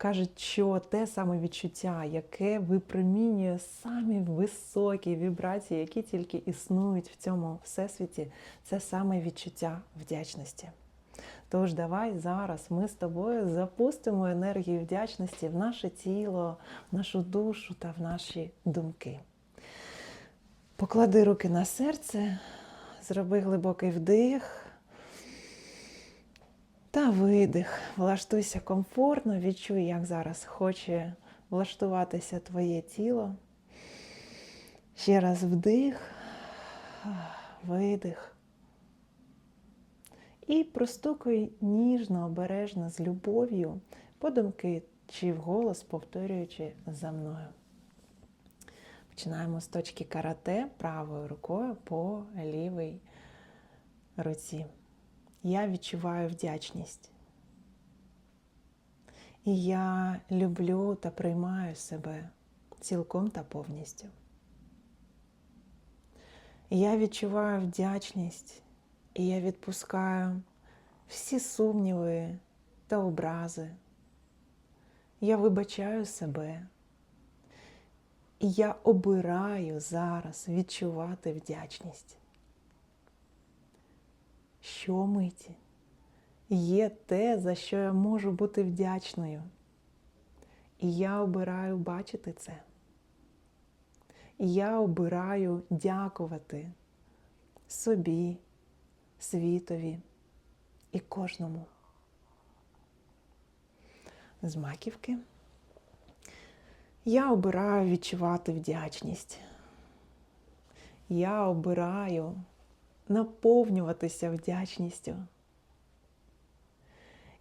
кажуть, що те саме відчуття, яке випромінює самі високі вібрації, які тільки існують в цьому всесвіті, це саме відчуття вдячності. Тож давай зараз ми з тобою запустимо енергію вдячності в наше тіло, в нашу душу та в наші думки. Поклади руки на серце, зроби глибокий вдих та видих. Влаштуйся комфортно, відчуй, як зараз хоче влаштуватися твоє тіло. Ще раз вдих, видих. І простукуй ніжно, обережно, з любов'ю, подумки чи вголос, повторюючи за мною. Починаємо з точки карате правою рукою по лівій руці. Я відчуваю вдячність. І я люблю та приймаю себе цілком та повністю. Я відчуваю вдячність, і я відпускаю всі сумніви та образи. Я вибачаю себе. І я обираю зараз відчувати вдячність. Щомиті є те, за що я можу бути вдячною. І я обираю бачити це. І я обираю дякувати собі, світові і кожному. З маківки. Я обираю відчувати вдячність. Я обираю наповнюватися вдячністю.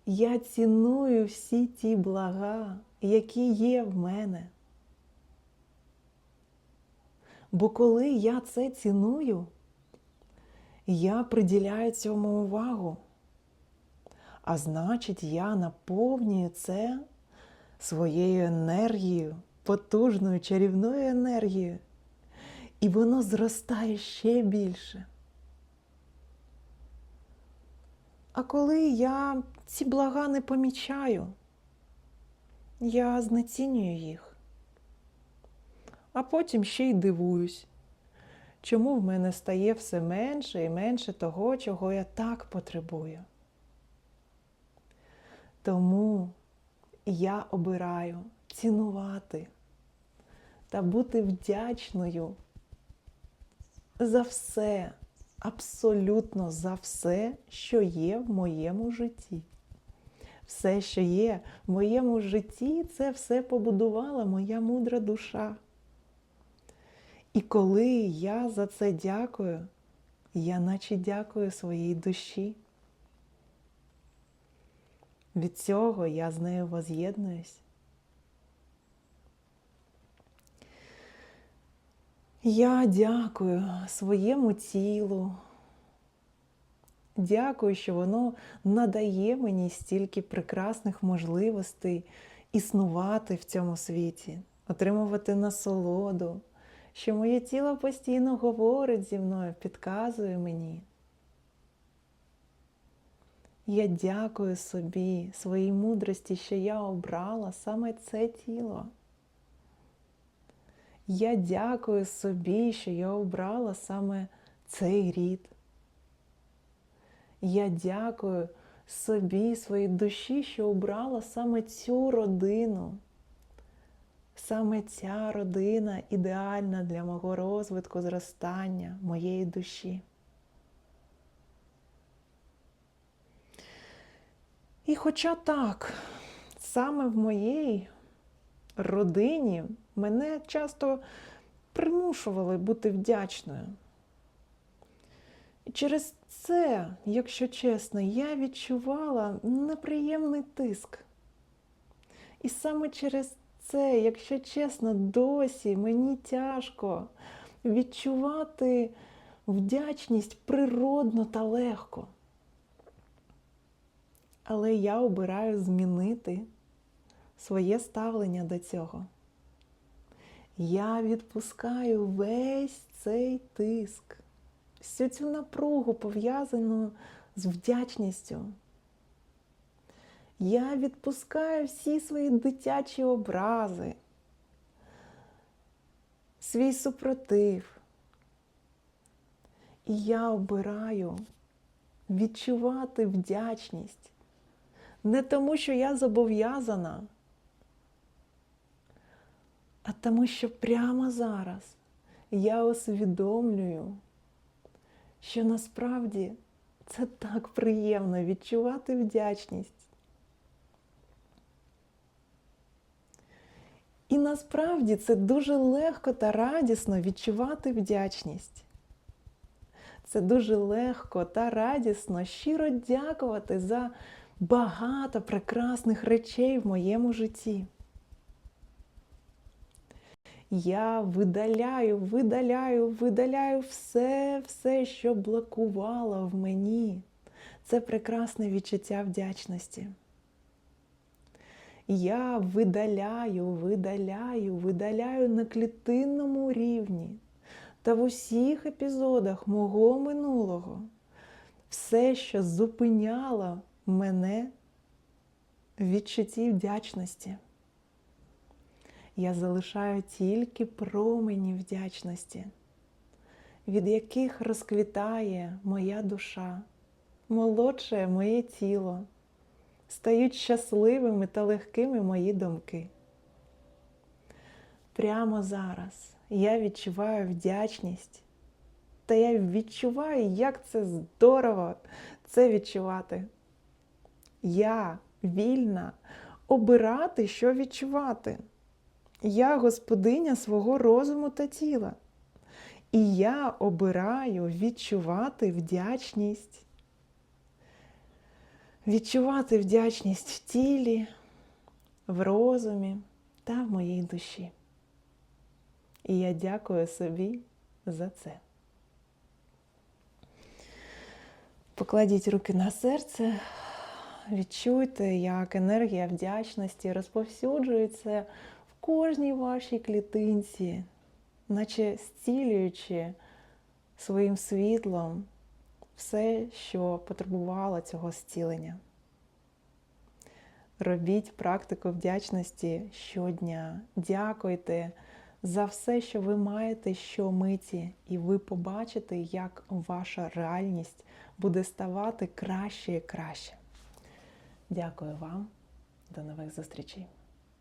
Я ціную всі ті блага, які є в мене. Бо коли я це ціную, я приділяю цьому увагу. А значить, я наповнюю це своєю енергією, потужною чарівною енергією. І воно зростає ще більше. А коли я ці блага не помічаю, я знецінюю їх. А потім ще й дивуюсь, чому в мене стає все менше і менше того, чого я так потребую. Тому я обираю цінувати та бути вдячною за все, абсолютно за все, що є в моєму житті. Все, що є в моєму житті, це все побудувала моя мудра душа. І коли я за це дякую, я наче дякую своїй душі. Від цього я з нею воз'єднуюсь. Я дякую своєму тілу. Дякую, що воно надає мені стільки прекрасних можливостей існувати в цьому світі, отримувати насолоду, що моє тіло постійно говорить зі мною, підказує мені. Я дякую собі, своїй мудрості, що я обрала саме це тіло. Я дякую собі, що я обрала саме цей рід. Я дякую собі, своїй душі, що обрала саме цю родину. Саме ця родина ідеальна для мого розвитку, зростання, моєї душі. І хоча так, саме в моїй родині мене часто примушували бути вдячною. І через це, якщо чесно, я відчувала неприємний тиск. І саме через це, якщо чесно, досі мені тяжко відчувати вдячність природно та легко. Але я обираю змінити своє ставлення до цього. Я відпускаю весь цей тиск, всю цю напругу пов'язану з вдячністю. Я відпускаю всі свої дитячі образи, свій супротив. І я обираю відчувати вдячність не тому, що я зобов'язана, а тому, що прямо зараз я усвідомлюю, що насправді це так приємно відчувати вдячність. І насправді це дуже легко та радісно відчувати вдячність. Це дуже легко та радісно щиро дякувати за багато прекрасних речей в моєму житті. Я видаляю, видаляю, видаляю все, все, що блокувало в мені. Це прекрасне відчуття вдячності. Я видаляю, видаляю, видаляю на клітинному рівні та в усіх епізодах мого минулого все, що зупиняло мене в відчутті вдячності. Я залишаю тільки промені вдячності, від яких розквітає моя душа, молодше моє тіло, стають щасливими та легкими мої думки. Прямо зараз я відчуваю вдячність, та я відчуваю, як це здорово це відчувати. Я вільна обирати, що відчувати. Я господиня свого розуму та тіла. І я обираю відчувати вдячність. Відчувати вдячність в тілі, в розумі та в моїй душі. І я дякую собі за це. Покладіть руки на серце, відчуйте, як енергія вдячності розповсюджується кожній вашій клітинці, наче зцілюючи своїм світлом все, що потребувало цього зцілення. Робіть практику вдячності щодня. Дякуйте за все, що ви маєте щомиті, і ви побачите, як ваша реальність буде ставати краще і краще. Дякую вам. До нових зустрічей!